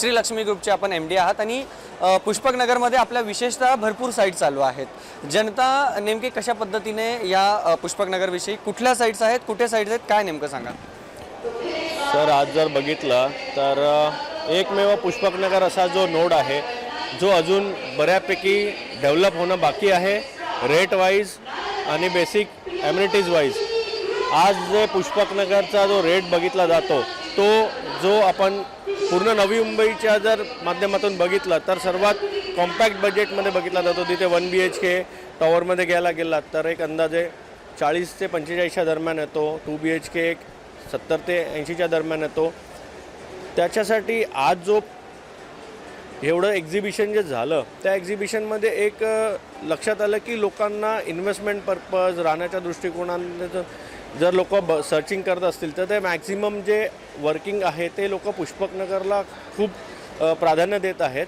श्री लक्ष्मी ग्रुपचे आपण M D आहात आणि अ, पुष्पकनगरमध्ये आपल्या विशेषतः भरपूर साईट चालू आहेत. जनता नेमके कशा पद्धतीने या अ, पुष्पकनगरविषयी कुठल्या साईट्स आहेत कुठे साईट्स आहेत काय नेमकं सांगा सर आज जर बघितलं तर एकमेव पुष्पकनगर असा जो नोड आहे जो अजून बऱ्यापैकी डेव्हलप होणं बाकी आहे रेट वाईज आणि बेसिक ॲम्युनिटीज वाईज आज जे पुष्पकनगरचा जो रेट बघितला जातो तो जो आपण पूर्ण नवी मुंबईच्या जर माध्यमातून बघितलं तर सर्वात कॉम्पॅक्ट बजेटमध्ये बघितला जातो. तिथे वन बी एच के टॉवरमध्ये घ्यायला गेलात तर एक अंदाजे चाळीस ते पंचेचाळीसच्या दरम्यान येतो. टू बी एच के एक सत्तर ते ऐंशीच्या दरम्यान येतो. त्याच्यासाठी आज जो एवढं एक्झिबिशन जे झालं त्या एक्झिबिशनमध्ये एक लक्षात आलं की लोकांना इन्व्हेस्टमेंट पर्पज राहण्याच्या दृष्टिकोनाने जर- लोक ब सर्चिंग करत असतील तर ते मॅक्झिमम जे वर्किंग आहे ते लोक पुष्पकनगरला खूप प्राधान्य देत आहेत.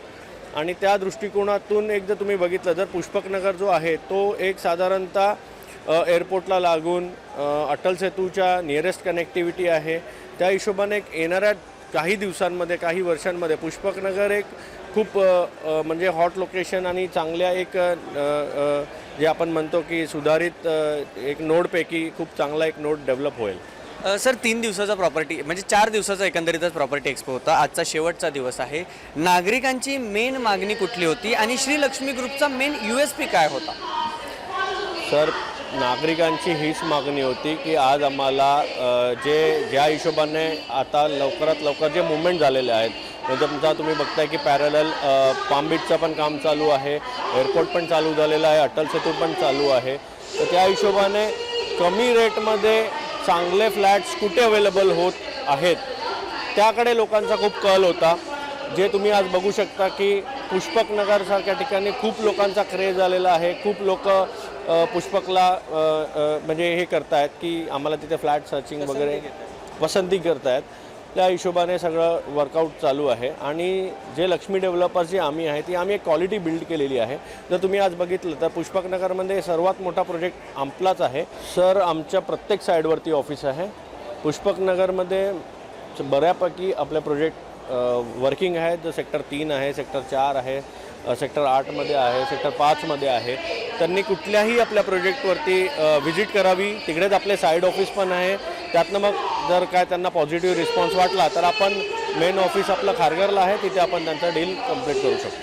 आणि त्या दृष्टिकोनातून एक जर तुम्ही बघितलं जर पुष्पकनगर जो आहे तो एक साधारणतः एअरपोर्टला लागून अटल सेतूच्या नियरेस्ट कनेक्टिव्हिटी आहे. त्या हिशोबाने एक येणाऱ्या काही दिवसांमध्ये काही वर्षांमध्ये पुष्पकनगर एक खूप म्हणजे हॉट लोकेशन आणि चांगल्या एक जे आपण म्हणतो की सुधारित एक नोडपैकी खूप चांगला एक नोड डेव्हलप होईल. सर तीन दिवसाचा प्रॉपर्टी म्हणजे चार दिवसाचा एकंदरीतच प्रॉपर्टी एक्सपो होता. आजचा शेवटचा दिवस आहे. नागरिकांची मेन मागणी कुठली होती आणि श्री लक्ष्मी ग्रुपचा मेन यू एस पी काय होता? सर नागरिकांची हीच मागणी होती की आज आम्हाला जे ज्या हिशोबाने आता लवकरात लवकर जे मुवमेंट झालेले आहेत तुमचा तुम्ही बघताय की पॅरल पाम बीचचं पण काम चालू आहे. एअरपोर्ट पण चालू झालेलं आहे. अटल सेतू पण चालू आहे. तर त्या हिशोबाने कमी रेटमध्ये चांगले फ्लॅट्स कुठे अवेलेबल होत आहेत त्याकडे लोकांचा खूप कल होता. जे तुम्ही आज बघू शकता की पुष्पकनगरसारख्या ठिकाणी खूप लोकांचा क्रेज झालेला आहे. खूप लोक पुष्पकला म्हणजे हे करतायत की आम्हाला तिथे फ्लॅट सर्चिंग वगैरे पसंती करतायत. त्या हिशोबाने सगळं वर्कआउट चालू आहे. आणि जे लक्ष्मी डेव्हलपर्स जी आम्ही आहे ती आम्ही एक क्वालिटी बिल्ड केलेली आहे. जर तुम्ही आज बघितलं तर पुष्पकनगरमध्ये सर्वात मोठा प्रोजेक्ट आमलाच आहे. सर आमच्या प्रत्येक साईडवरती ऑफिस आहे. पुष्पकनगरमध्ये बऱ्यापैकी आपले प्रोजेक्ट वर्किंग आहेत जो सेक्टर तीन आहे सेक्टर चार आहे सेक्टर आठमध्ये आहे सेक्टर पाचमध्ये आहे. त्यांनी कुठल्याही आपल्या प्रोजेक्टवरती व्हिजिट करावी. तिकडेच आपले साईड ऑफिस पण आहे. त्यातनं मग जर काय त्यांना पॉझिटिव्ह रिस्पॉन्स वाटला तर आपण मेन ऑफिस आपलं खारघरला आहे तिथे आपण त्यांचा डील कंप्लीट करू शकतो.